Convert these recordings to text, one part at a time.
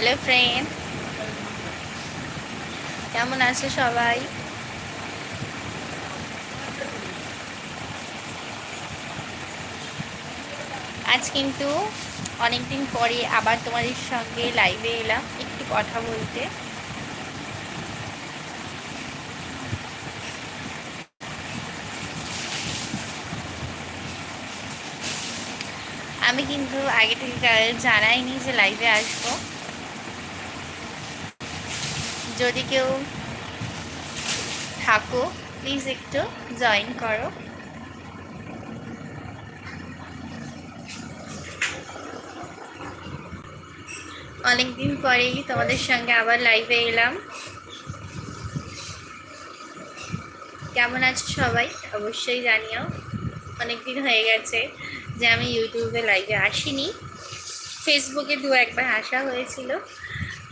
Hello friend. কেমন আছো সবাই? আজ কিন্তু অনেকদিন পরে আবার তোমাদের সঙ্গে লাইভে এলাম, একটু কথা বলতে। আমি কিন্তু আগে থেকে জানাইনি যে লাইভে আসব। যদি কেউ থাকো প্লিজ একটু জয়েন করো। অনেকদিন পরেই তোমাদের সঙ্গে আবার লাইভে এলাম। কেমন আছো সবাই? অবশ্যই জানিও। অনেকদিন হয়ে গেছে যে আমি ইউটিউবে লাইভে আসিনি। ফেসবুকে দু একবার আসা হয়েছিল।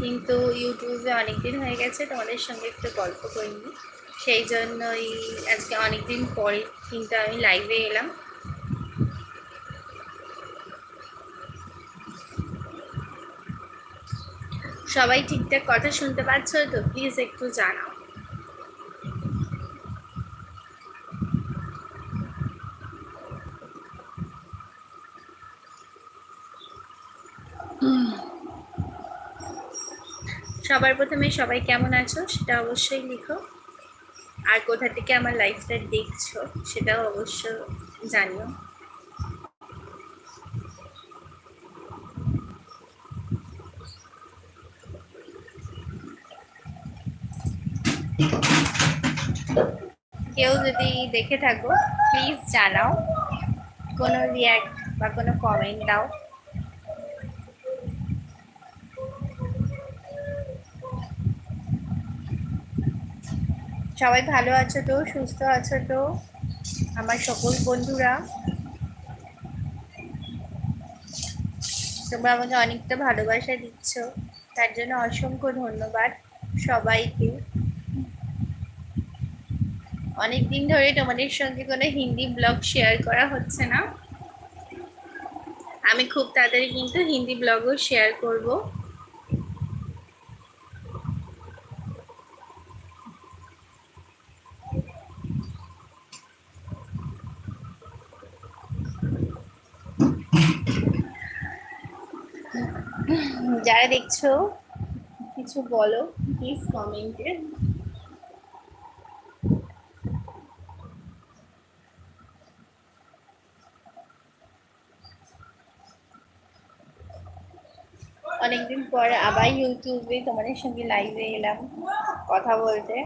কিন্তু ইউটিউবে অনেক দিন হয়ে গেছে, তোমাদের সঙ্গে একটু গল্প করিনি। সেই জন্যই আজকে অনেক দিন পরে কিন্তু আমি লাইভে এলাম। সবাই ঠিকঠাক কথা শুনতে পাচ্ছ তো? প্লিজ একটু জানাও। সবার প্রথমে সবাই কেমন আছো সেটা অবশ্যই লিখো। আর কোথা থেকে আমার লাইফটা দেখছ সেটাও অবশ্য জানিও। কেউ যদি দেখে থাকো প্লিজ জানাও। কোনো রিয়াক্ট বা কোনো কমেন্ট দাও। সবাই ভালো আছো তো? সুস্থ আছো তো? আমার সকল বন্ধুরা। তোমরা আমাকে অনেকটা ভালোবাসা দিচ্ছ। তার জন্য অসংখ্য ধন্যবাদ সবাইকে। অনেক দিন ধরে তোমাদের সঙ্গে কোনো হিন্দি ব্লগ শেয়ার করা হচ্ছে না। আমি খুব তাড়াতাড়ি কিন্তু হিন্দি ব্লগও শেয়ার করব। যারা দেখছ? কিছু বলো প্লিজ কমেন্টে অনেকদিন পর আবার ইউটিউবে তোমাদের সঙ্গে লাইভে এলাম কথা বলতে।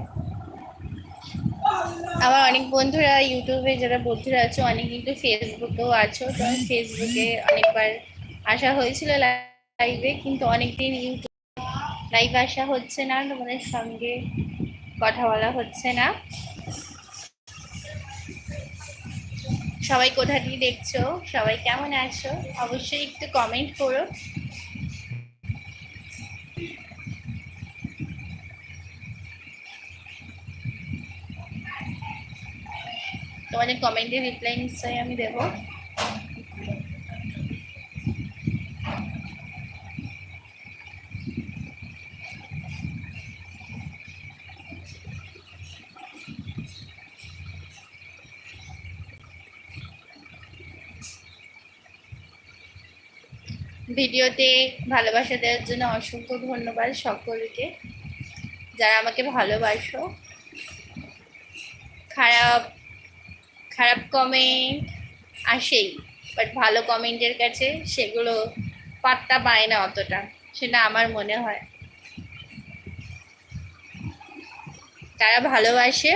আমার অনেক বন্ধুরা ইউটিউবে যারা বন্ধুরা আছো অনেক কিন্তু ফেসবুকেও আছো, তো ফেসবুকে অনেকবার আসা হয়েছিল লাইভে কিন্তু অনেকদিন ইউটিউব লাইভ আসা হচ্ছে না, তোমাদের সঙ্গে কথা বলা হচ্ছে না। সবাই কোথা দিয়ে দেখছ? সবাই কেমন আছো? অবশ্যই একটু কমেন্ট করো। তোমাদের কমেন্টের রিপ্লাই নিশ্চয়ই আমি দেবো। ভিডিওতে ভালোবাসা দেওয়ার জন্য অসংখ্য ধন্যবাদ সকলকে। যারা আমাকে ভালোবাসো। খারাপ খারাপ কমেন্ট আসেই বাট ভালো কমেন্টের কাছে সেগুলো পাত্তা পায় না অতটা, সেটা আমার মনে হয়। তারা ভালোবাসে,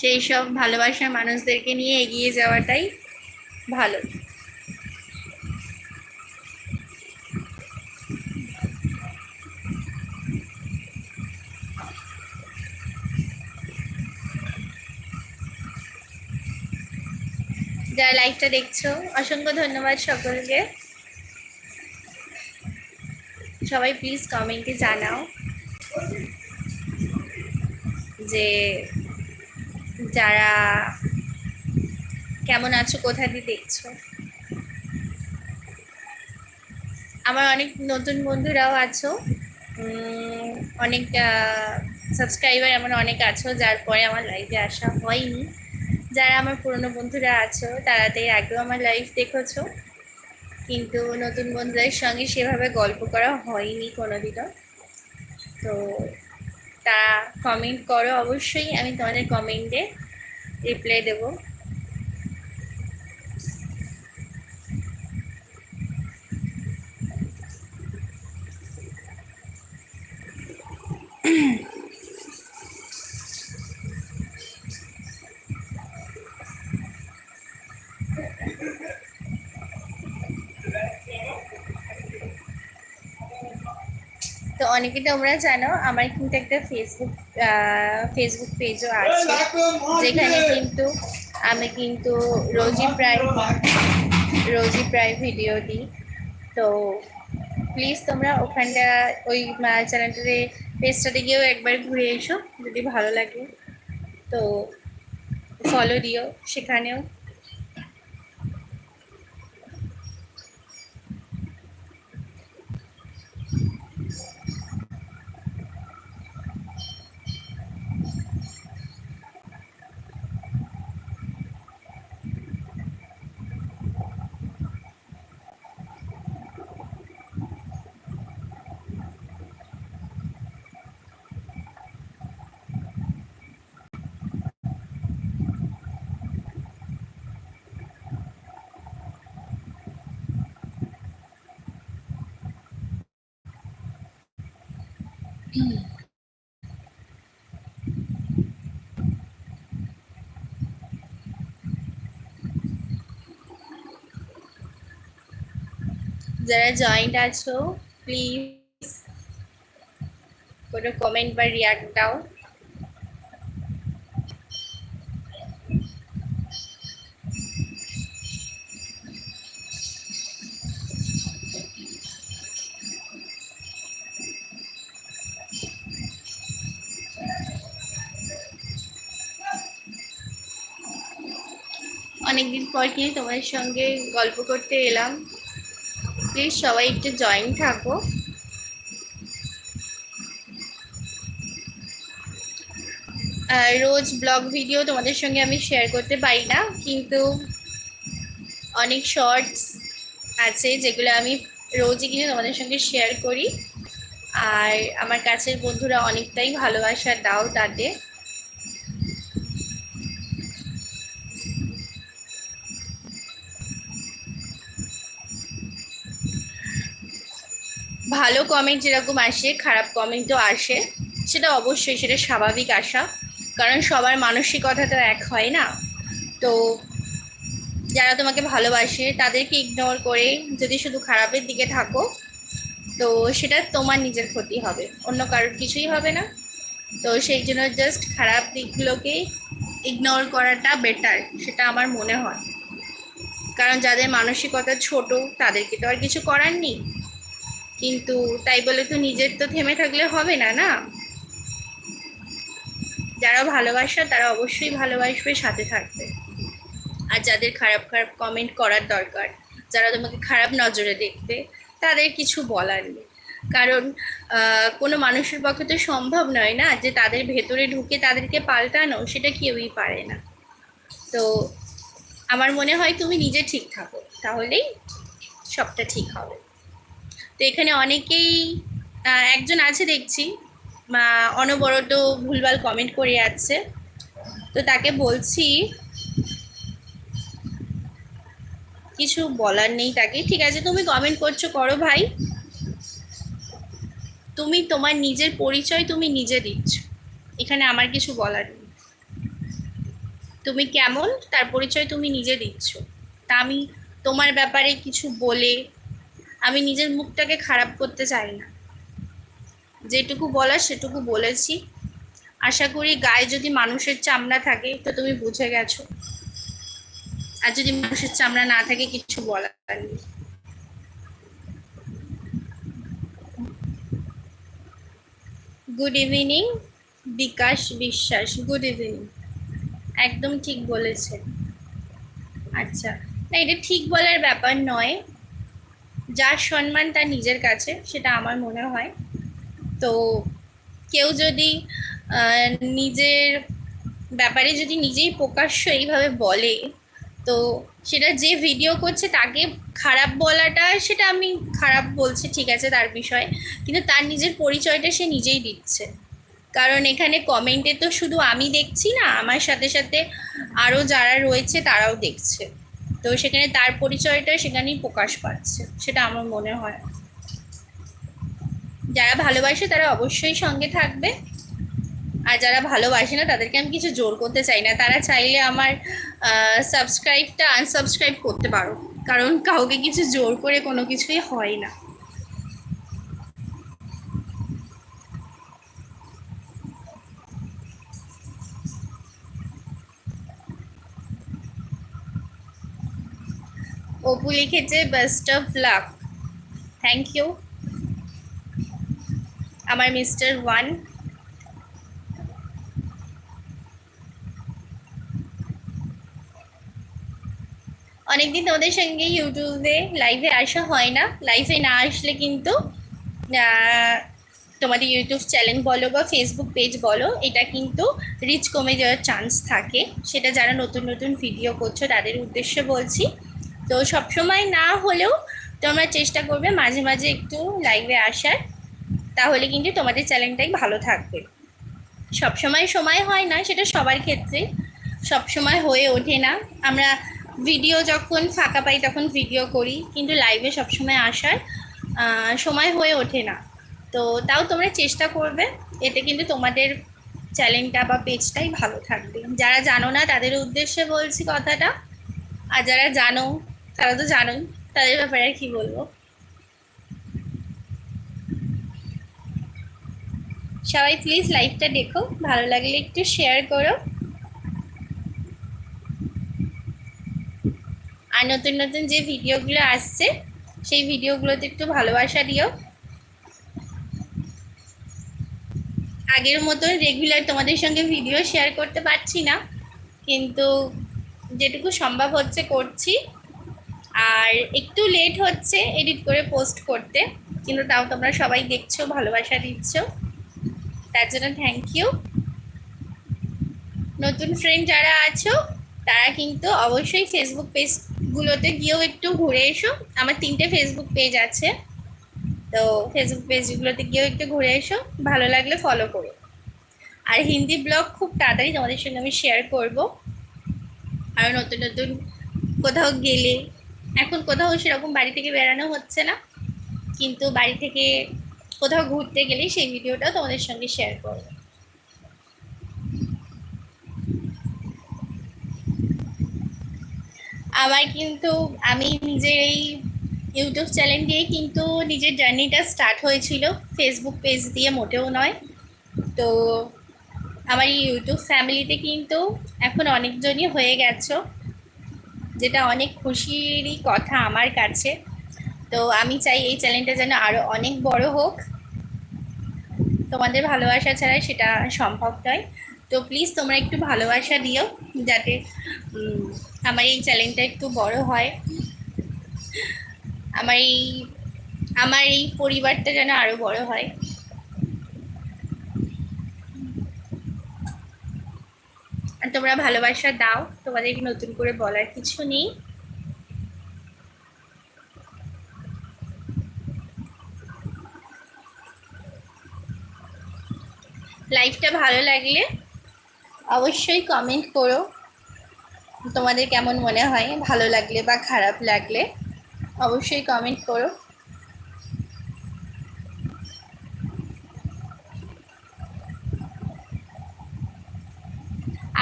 সেই সব ভালোবাসার মানুষদেরকে নিয়ে এগিয়ে যাওয়াটাই ভালো। যারা লাইভটা দেখছ, অসংখ্য ধন্যবাদ সকলকে। সবাই প্লিজ কমেন্টে জানাও যে যারা কেমন আছো, কোথা দিয়ে দেখছ। আমার অনেক নতুন বন্ধুরাও আছো। অনেক সাবস্ক্রাইবার এমন অনেক আছো, যার পরে আমার লাইভে আসা হয়নি। যারা আমার পুরনো বন্ধুরা আছো তারা তো এর আগেও আমার লাইফ দেখেছ। কিন্তু নতুন বন্ধুদের সঙ্গে সেভাবে গল্প করা হয়নি কোনো কোনোদিনও। তো তা কমেন্ট করো অবশ্যই, আমি তোমাদের কমেন্টে রিপ্লাই দেবো। অনেকে তোমরা জানো, আমার কিন্তু একটা ফেসবুক ফেসবুক পেজও আছে, যেখানে কিন্তু আমি কিন্তু রোজই প্রায় রোজই প্রায় ভিডিও দিই। তো প্লিজ তোমরা ওখানটা, ওই চ্যানেলটাতে পেজটাতে গিয়েও একবার ঘুরে এসো, যদি ভালো লাগে। তো ফলো দিও সেখানেও। যারা জয়েন্ট আছো প্লিজ কোনো কমেন্ট বা রিয়াক্ট দাও। অনেকদিন পর কি তোমার সঙ্গে গল্প করতে এলাম। প্লিজ সবাই একটু জয়েন থাকো। রোজ ব্লগ ভিডিও তোমাদের সঙ্গে আমি শেয়ার করতে পারি না, কিন্তু অনেক শর্টস আছে যেগুলো আমি রোজই কিন্তু তোমাদের সঙ্গে শেয়ার করি। আর আমার কাছের বন্ধুরা অনেকটাই ভালোবাসা দাও তাতে ভালো কমেন্ট যেরকম আসে, খারাপ কমেন্টও আসে, সেটা অবশ্যই, সেটা স্বাভাবিক আসা কারণ সবার মানসিকতা তো এক হয় না। তো যারা তোমাকে ভালোবাসে, তাদেরকে ইগনোর করে যদি শুধু খারাপের দিকে থাকো, তো সেটা তোমার নিজের ক্ষতি হবে। অন্য কারোর কিছুই হবে না। তো সেই জন্য জাস্ট খারাপ দিকগুলোকে ইগনোর করাটা বেটার সেটা আমার মনে হয়। কারণ যাদের মানসিকতা ছোট, তাদেরকে তো আর কিছু করার নেই। কিন্তু তাই বলে তো নিজের তো থেমে থাকলে হবে না না? যারা ভালোবাসা তারা অবশ্যই ভালোবাসবে, সাথে থাকবে। আর যাদের খারাপ খারাপ কমেন্ট করার দরকার, যারা তোমাকে খারাপ নজরে দেখবে, তাদের কিছু বলার নেই। কারণ কোনো মানুষের পক্ষে তো সম্ভব নয়, না? যে তাদের ভেতরে ঢুকে তাদেরকে পাল্টানো, সেটা কেউই পারে না। তো আমার মনে হয় তুমি নিজে ঠিক থাকো, তাহলেই সবটা ঠিক হবে। তো এখানে অনেকেই একজন আছে দেখছি অনবরত ভুলভাল কমেন্ট করে যাচ্ছে। তো তাকে বলছি, কিছু বলার নেই তাকে। ঠিক আছে, তুমি কমেন্ট করছ, করো ভাই। তুমি তোমার নিজের পরিচয় তুমি নিজে দিচ্ছ। এখানে আমার কিছু বলার নেই। তুমি কেমন, তার পরিচয় তুমি নিজে দিচ্ছ। তা আমি তোমার ব্যাপারে কিছু বলে আমি নিজের মুখটাকে খারাপ করতে চাই না। যেটুকু বলার সেটুকু বলেছি। আশা করি গায়ে যদি মানুষের চামড়া থাকে, তো তুমি বুঝে গেছো। আর যদি মানুষের চামড়া না থাকে, কিছু বলার নেই। গুড ইভিনিং বিকাশ বিশ্বাস। গুড ইভিনিং একদম ঠিক বলেছে। আচ্ছা না, এটা ঠিক বলার ব্যাপার নয়। যার সম্মান তার নিজের কাছে, সেটা আমার মনে হয়। তো কেউ যদি নিজের ব্যাপারে যদি নিজেই প্রকাশ্য এইভাবে বলে, তো সেটা যে ভিডিও করছে তাকে খারাপ বলাটা, সেটা আমি খারাপ বলছি, ঠিক আছে, তার বিষয়। কিন্তু তার নিজের পরিচয়টা সে নিজেই দিচ্ছে। কারণ এখানে কমেন্টে তো শুধু আমি দেখছি না, আমার সাথে সাথে আরও যারা রয়েছে তারাও দেখছে। তো সেখানে তার পরিচয়টা সেখানেই প্রকাশ পাচ্ছে, সেটা আমার মনে হয়। যারা ভালোবাসে তারা অবশ্যই সঙ্গে থাকবে, আর যারা ভালোবাসে না তাদেরকে আমি কিছু জোর করতে চাই না। তারা চাইলে আমার সাবস্ক্রাইবটা আনসাবস্ক্রাইব করতে পারো, কারণ কাউকে কিছু জোর করে কোনো কিছুই হয় না। অপু লিখেছে best of luck thank you আমার মিস্টার ওয়ান অনেকদিন তোমাদের সঙ্গে ইউটিউবে লাইভে আসা হয় না। লাইভে না আসলে কিন্তু তোমাদের ইউটিউব চ্যানেল বলো বা ফেসবুক পেজ বলো, এটা কিন্তু রিচ কমে যাওয়ার চান্স থাকে। সেটা যারা নতুন নতুন ভিডিও করছ, তাদের উদ্দেশ্যে বলছি। তো সবসময় না হলেও তোমরা চেষ্টা করবে মাঝে মাঝে একটু লাইভে আসার। তাহলে কিন্তু তোমাদের চ্যানেলটাই ভালো থাকবে। সবসময় সময় হয় না, সেটা সবার ক্ষেত্রে। সবসময় হয়ে ওঠে না। আমরা ভিডিও যখন ফাঁকা পাই তখন ভিডিও করি, কিন্তু লাইভে সবসময় আসার সময় হয়ে ওঠে না। তো তাও তোমরা চেষ্টা করবে, এতে কিন্তু তোমাদের চ্যানেলটা বা পেজটাই ভালো থাকবে। যারা জানো না তাদের উদ্দেশ্যে বলছি কথাটা। আর যারা জানো তারা তো জানোই তাদের ব্যাপারে আর কি বলব। সবাই প্লিজ লাইভটা দেখো, ভালো লাগলে একটু শেয়ার করো। আর নতুন নতুন যে ভিডিওগুলো আসছে, সেই ভিডিওগুলোতে একটু ভালোবাসা দিও। আগের মতন রেগুলার তোমাদের সঙ্গে ভিডিও শেয়ার করতে পারছি না, কিন্তু যেটুকু সম্ভব হচ্ছে করছি। আর একটু লেট হচ্ছে এডিট করে পোস্ট করতে। কিন্তু তাও তোমরা সবাই দেখছ, ভালোবাসা দিচ্ছ। তার জন্য থ্যাংক ইউ নতুন ফ্রেন্ড যারা আছো, তারা কিন্তু অবশ্যই ফেসবুক পেজগুলোতে গিয়েও একটু ঘুরে এসো। আমার তিনটে ফেসবুক পেজ আছে। তো ফেসবুক পেজগুলোতে গিয়েও একটু ঘুরে এসো। ভালো লাগলে ফলো করো। আর হিন্দি ব্লগ খুব তাড়াতাড়ি তোমাদের সঙ্গে আমি শেয়ার করব। আর নতুন নতুন কোথাও গেলে এখন কোথাও সেরকম বাড়ি থেকে বেড়ানো হচ্ছে না, কিন্তু বাড়ি থেকে কোথাও ঘুরতে গেলেই সেই ভিডিওটা তোমাদের সঙ্গে শেয়ার করব। আমার কিন্তু, আমি নিজের এই ইউটিউব চ্যানেল দিয়ে কিন্তু নিজের জার্নিটা স্টার্ট হয়েছিল ফেসবুক পেজ দিয়ে মোটেও নয়। তো আমার এই ইউটিউব ফ্যামিলিতে কিন্তু এখন অনেকজনই হয়ে গেছো। যেটা অনেক খুশিরই কথা আমার কাছে। তো আমি চাই এই চ্যানেলটা যেন আরও অনেক বড় হোক। তোমাদের ভালোবাসা ছাড়া সেটা সম্ভব নয়। তো প্লিজ তোমরা একটু ভালোবাসা দিও, যাতে আমার এই চ্যানেলটা একটু বড় হয়। আমার এই আমার এই পরিবারটা যেন আরও বড় হয়। তোমরা ভালোবাসা দাও তোমাদের নতুন করে বলার কিছু নেই। লাইফটা ভালো লাগলে অবশ্যই কমেন্ট করো। তোমাদের কেমন মনে হয়, ভালো লাগলে বা খারাপ লাগলে অবশ্যই কমেন্ট করো।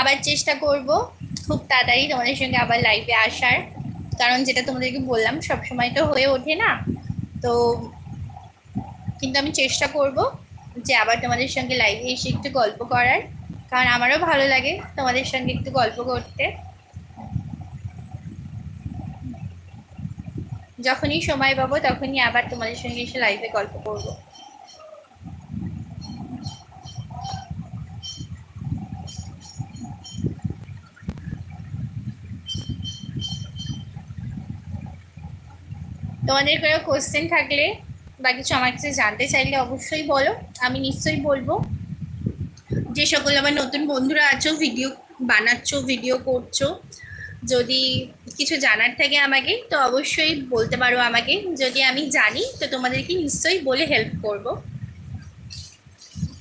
আবার চেষ্টা করব খুব তাড়াতাড়ি তোমাদের সঙ্গে আবার লাইভে আসার। কারণ যেটা তোমাদেরকে বললাম সব সময় তো হয়ে ওঠে না। তো কিন্তু আমি চেষ্টা করব যে আবার তোমাদের সঙ্গে লাইভে এসে একটু গল্প করার। কারণ আমারও ভালো লাগে তোমাদের সঙ্গে একটু গল্প করতে। যখনই সময় পাবো তখনই আবার তোমাদের সঙ্গে এসে লাইভে গল্প করব। তোমাদের কোনো কোশ্চেন থাকলে বা কিছু আমার কাছে জানতে চাইলে অবশ্যই বলো। আমি নিশ্চয়ই বলব। যে সকল আমার নতুন বন্ধুরা আছো ভিডিও বানাচ্ছো ভিডিও করছ, যদি কিছু জানার থাকে আমাকে, তো অবশ্যই বলতে পারো আমাকে। যদি আমি জানি, তো তোমাদেরকে নিশ্চয়ই বলে হেল্প করব।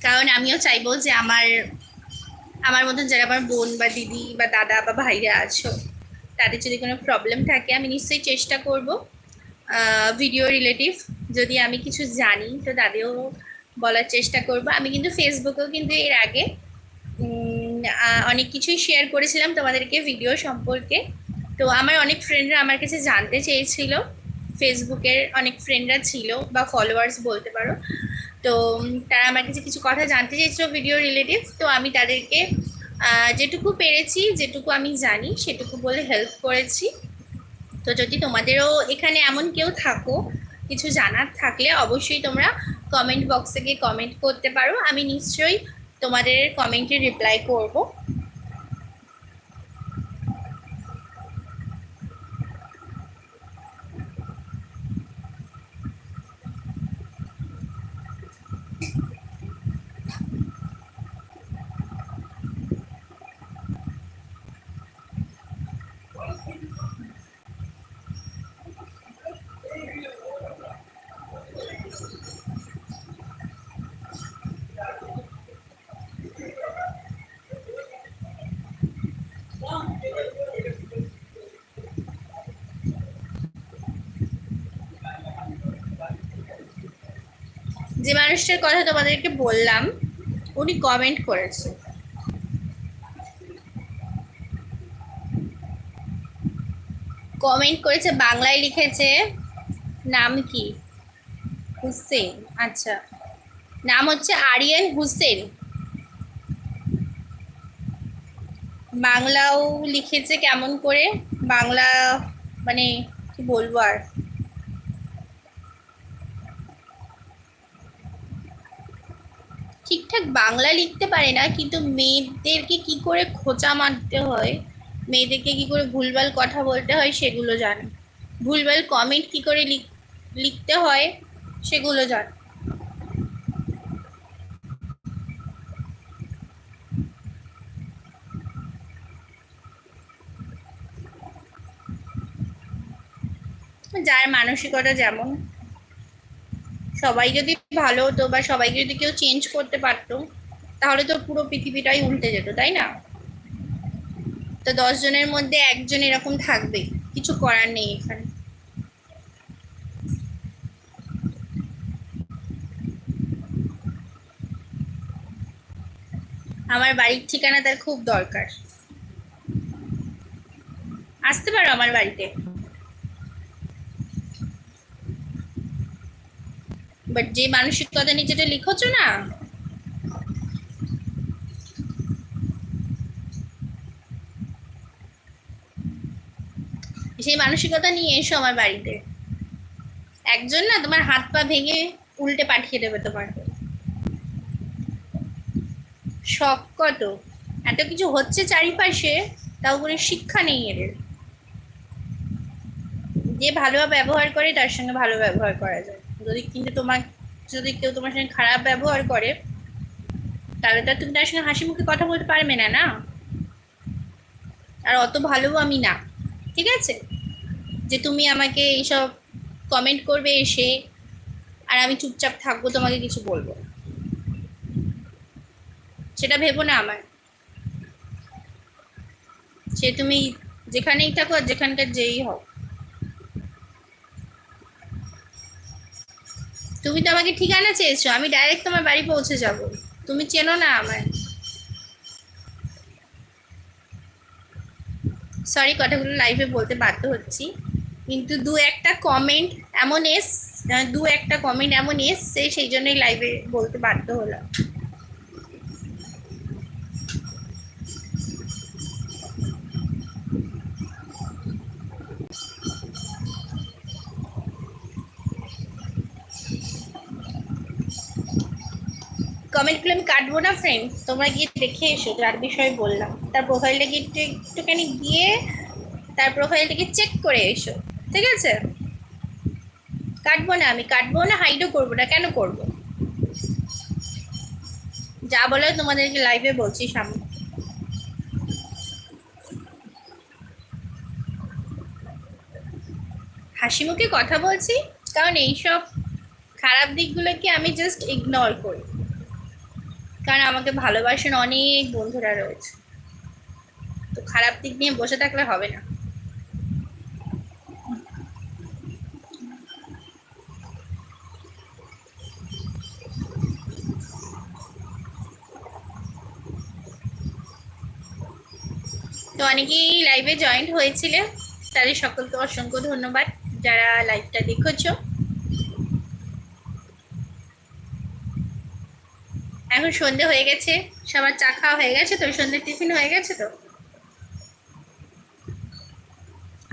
কারণ আমিও চাইব যে আমার আমার মতন যারা আমার বোন বা দিদি বা দাদা বা ভাইরা আছো, তাদের যদি কোনো প্রবলেম থাকে, আমি নিশ্চয়ই চেষ্টা করব। ভিডিও রিলেটিভ যদি আমি কিছু জানি, তো তাদেরও বলার চেষ্টা করব। আমি কিন্তু ফেসবুকেও কিন্তু এর আগে অনেক কিছুই শেয়ার করেছিলাম তোমাদেরকে ভিডিও সম্পর্কে। তো আমার অনেক ফ্রেন্ডরা আমার কাছে জানতে চেয়েছিল। ফেসবুকের অনেক ফ্রেন্ডরা ছিল বা ফলোয়ার্স বলতে পারো। তো তারা আমার কাছে কিছু কথা জানতে চেয়েছিল ভিডিও রিলেটিভ তো আমি তাদেরকে যেটুকু পেরেছি, যেটুকু আমি জানি, সেটুকু বলে হেল্প করেছি। তো যদি তোমাদেরও এখানে এমন কেউ থাকো, কিছু জানার থাকলে অবশ্যই তোমরা কমেন্ট বক্সে গিয়ে কমেন্ট করতে পারো। আমি নিশ্চয়ই তোমাদের কমেন্টে রিপ্লাই করব। যে মানুষটার কথা তোমাদেরকে বললাম, উনি কমেন্ট করেছে। কমেন্ট করেছে, বাংলায় লিখেছে, নাম কি? হুসেন আচ্ছা। নাম হচ্ছে আরিয়ান হুসেন। বাংলাও লিখেছে কেমন করে? বাংলা মানে কি বলব আর? ঠিকঠাক বাংলা লিখতে পারে না, কিন্তু মেয়েদেরকে কি করে খোঁচা মারতে হয়? মেয়েদেরকে কি করে ভুলভাল কথা বলতে হয় সেগুলো জানে। ভুলভাল কমেন্ট কি করে লিখ- লিখতে হয় সেগুলো জানে। যার মানসিকতা যেমন সবাই যদি ভালো হতো বা সবাইকে যদি কেউ চেঞ্জ করতে পারতো, তাহলে তো পুরো পৃথিবীটাই উল্টে যেত, তাই না? তো দশ জনের মধ্যে একজন এরকম থাকবে, কিছু করার নেই এখানে। আমার বাড়ির ঠিকানা তার খুব দরকার। আসতে পারো আমার বাড়িতে? বাট যে মানসিকতা নিয়ে যেটা লিখেছো না? সেই মানসিকতা নিয়ে এসো আমার বাড়িতে। একজন না তোমার হাত পা ভেঙে উল্টে পাঠিয়ে দেবে তোমার। শখ কত? এত কিছু হচ্ছে চারিপাশে, তাও করে শিক্ষা নেই এদের। যে ভালো ব্যবহার করে, তার সঙ্গে ভালো ব্যবহার করা যায়। যদি কিন্তু তোমার, যদি কেউ তোমার সঙ্গে খারাপ ব্যবহার করে, তাহলে তো তুমি তার সঙ্গে হাসি মুখে কথা বলতে পারবে না না? আর অত ভালো আমি না, ঠিক আছে? যে তুমি আমাকে এইসব কমেন্ট করবে এসে, আর আমি চুপচাপ থাকব, তোমাকে কিছু বলব সেটা ভেবো না আমার। সে তুমি যেখানেই থাকো আর যেখানকার যেই হও। তুমি তো আমাকে ঠিকানা চেয়েছো, আমি ডাইরেক্ট তোমার বাড়ি পৌঁছে যাব। তুমি চেনো না আমায়। সরি কথাগুলো লাইভে বলতে বাধ্য হচ্ছি। কিন্তু দু একটা কমেন্ট এমন এস দু একটা কমেন্ট এমন এসছে, সেই জন্যই লাইভে বলতে বাধ্য হলাম। কমেন্টগুলো আমি কাটবো না ফ্রেন্ড তোমরা গিয়ে দেখে এসো, যার বিষয়ে বললাম। তার প্রোফাইলটা গিয়ে একটু একটুখানি গিয়ে তার প্রোফাইলটাকে চেক করে এসো, ঠিক আছে? কাটবো না আমি, কাটবো না হাইডও করব না, কেন করব? যা বলে তোমাদেরকে লাইভে বলছি সামনে। হাসি মুখে কথা বলছি, কারণ এইসব খারাপ দিকগুলোকে আমি জাস্ট ইগনোর করি। কারণ আমাকে ভালোবাসেন অনেক বন্ধুরা রয়েছে। তো খারাপ দিক নিয়ে বসে থাকলে হবে না। তো অনেকেই লাইভে জয়েন্ট হয়েছিল। তাদের সকলকে অসংখ্য ধন্যবাদ। যারা লাইভটা দেখেছ এখন সন্ধে হয়ে গেছে, সবার চা খাওয়া হয়ে গেছে তো সন্ধ্যে টিফিন হয়ে গেছে তো।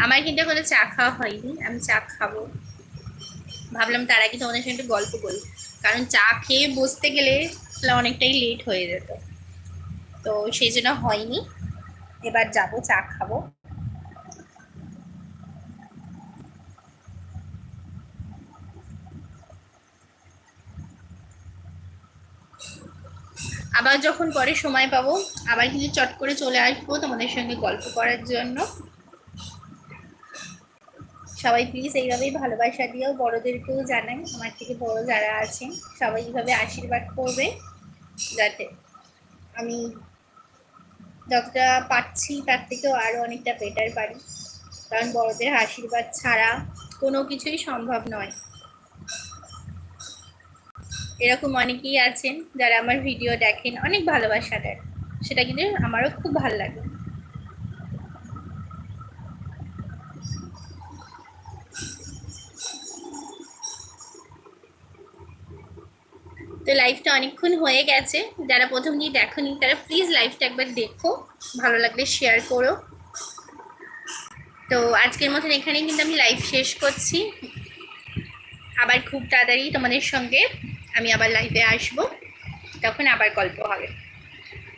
আমার কিন্তু এখনও চা খাওয়া হয়নি, আমি চা খাব। ভাবলাম তার আগে তোমাদের সঙ্গে একটু গল্প করি, কারণ চা খেয়ে বসতে গেলে তাহলে অনেকটাই লেট হয়ে যেত। তো সেই জন্য হয়নি, এবার যাব, চা খাব। আবার যখন পরে সময় পাবো, আবার কিন্তু চট করে চলে আসব তোমাদের সঙ্গে গল্প করার জন্য। সবাই প্লিজ এইভাবেই ভালোবাসা দিয়েও বড়দেরকেও জানাই, আমার থেকে বড় যারা আছেন, সবাই এইভাবে আশীর্বাদ করবে যাতে আমি যতটা পাচ্ছি তার থেকেও আরও অনেকটা বেটার পারি। কারণ বড়দের আশীর্বাদ ছাড়া কোনো কিছুই সম্ভব নয়। এরকম অনেকেই আছেন যারা আমার ভিডিও দেখেন, অনেক ভালোবাসা দেন। সেটা কিন্তু আমারও খুব ভালো লাগে। তো লাইভটা অনেকক্ষণ হয়ে গেছে। যারা প্রথম দিয়ে দেখোনি, তারা প্লিজ লাইভটা একবার দেখো। ভালো লাগলে শেয়ার করো। তো আজকের মতন এখানেই কিন্তু আমি লাইভ শেষ করছি। আবার খুব তাড়াতাড়ি তোমাদের সঙ্গে আমি আবার লাইভে আসব, তখন আবার গল্প হবে।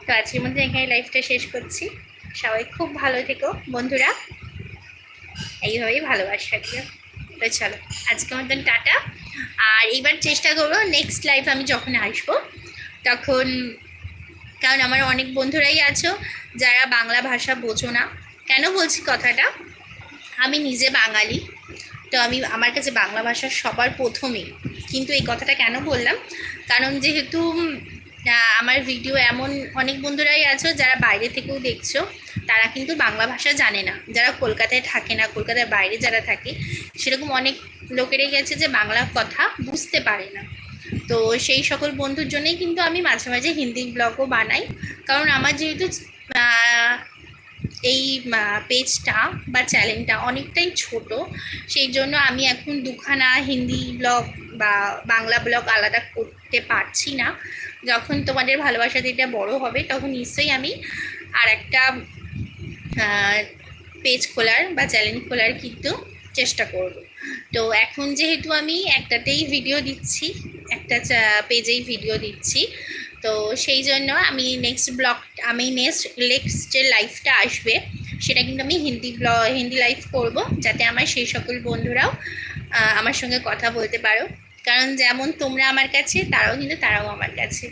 তো আজকের মধ্যে এখানে লাইভটা শেষ করছি। সবাই খুব ভালো থেকো, বন্ধুরা। এইভাবেই ভালোবাসা দিও। তো চলো, আজকের মতন টাটা। আর এইবার চেষ্টা করব নেক্সট লাইভ আমি যখন আসব, তখন কারণ আমার অনেক বন্ধুরাই আছো, যারা বাংলা ভাষা বোঝো না। কেন বলছি কথাটা? আমি নিজে বাঙালি। তো আমি, আমার কাছে বাংলা ভাষা সবার প্রথমেই। কিন্তু এই কথাটা কেন বললাম? কারণ যেহেতু আমার ভিডিও এমন অনেক বন্ধুরাই আছো যারা বাইরে থেকেও দেখছ, তারা কিন্তু বাংলা ভাষা জানে না। যারা কলকাতায় থাকে না, কলকাতার বাইরে যারা থাকে, সেরকম অনেক লোকেরাই গেছে যে বাংলা কথা বুঝতে পারে না। তো সেই সকল বন্ধুর জন্যই কিন্তু আমি মাঝে মাঝে হিন্দি ব্লগও বানাই। কারণ আমার যেহেতু এই পেজটা বা চ্যানেলটা অনেকটাই ছোট। সেই জন্য আমি এখন দুখানা হিন্দি ব্লগ বা বাংলা ব্লগ আলাদা করতে পারছি না। যখন তোমাদের ভালোবাসা এটা বড় হবে, তখন নিশ্চয়ই আমি আর একটা পেজ খোলার বা চ্যানেল খোলার কিন্তু চেষ্টা করব। তো এখন যেহেতু আমি একটাতেই ভিডিও দিচ্ছি, একটা পেজেই ভিডিও দিচ্ছি তো সেই জন্য আমি নেক্সট ব্লগ আমি নেক্সট নেক্সট যে লাইফটা আসবে, সেটা কিন্তু আমি হিন্দি ব্লগ হিন্দি লাইভ করব, যাতে আমার সেই সকল বন্ধুরাও আমার সঙ্গে কথা বলতে পারো। কারণ যেমন তোমরা আমার কাছে, তারাও কিন্তু তারাও আমার কাছে।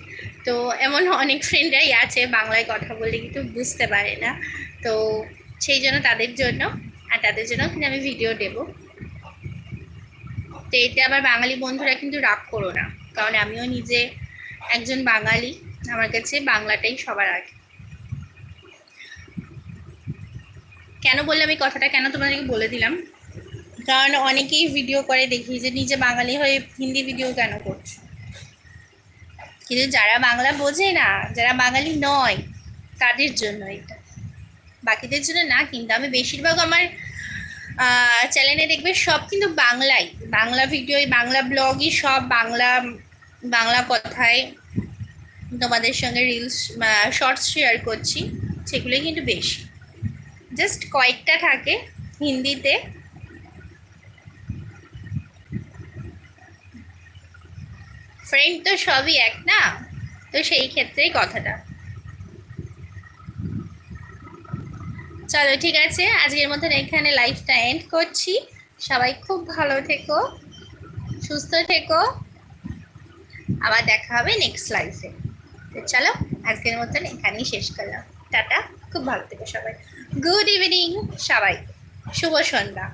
তো এমন অনেক ফ্রেন্ডরাই আছে, বাংলায় কথা বললে কিন্তু বুঝতে পারে না। তো সেই জন্য তাদের জন্য, আর তাদের জন্য কিন্তু আমি ভিডিও দেবো। তো এতে আবার বাঙালি বন্ধুরা কিন্তু রাগ করো না, কারণ আমিও নিজে একজন বাঙালি আমার কাছে বাংলাটাই সবার আগে। কেন বললাম এই কথাটা? কেন তোমাদেরকে বলে দিলাম? কারণ অনেকেই ভিডিও করে দেখি যে, নিজে বাঙালি হয়ে হিন্দি ভিডিও কেন করছ? কিন্তু যারা বাংলা বোঝে না, যারা বাঙালি নয়, তাদের জন্য এটা। বাকিদের জন্য না, কিন্তু আমি বেশিরভাগ আমার চ্যানেলে দেখবে সব কিন্তু বাংলাই। বাংলা ভিডিও বাংলা ব্লগই সব বাংলা বাংলা কথায় তোমাদের সঙ্গে রিলস শর্টস শেয়ার করছি, সেগুলোই কিন্তু বেশি। জাস্ট কয়েকটা থাকে হিন্দিতে। ফ্রেন্ড তো সবই এক না? তো সেই ক্ষেত্রেই কথাটা। চলো, ঠিক আছে, আজকের মতন এখানে লাইফটা এন্ড করছি। সবাই খুব ভালো থেকো, সুস্থ থেকো। আবার দেখা হবে নেক্সট লাইফে চলো, আজকের মতন এখানেই শেষ করলাম। টাটা, খুব ভালো থেকো সবাই। গুড ইভিনিং সবাই। শুভ সন্ধ্যা।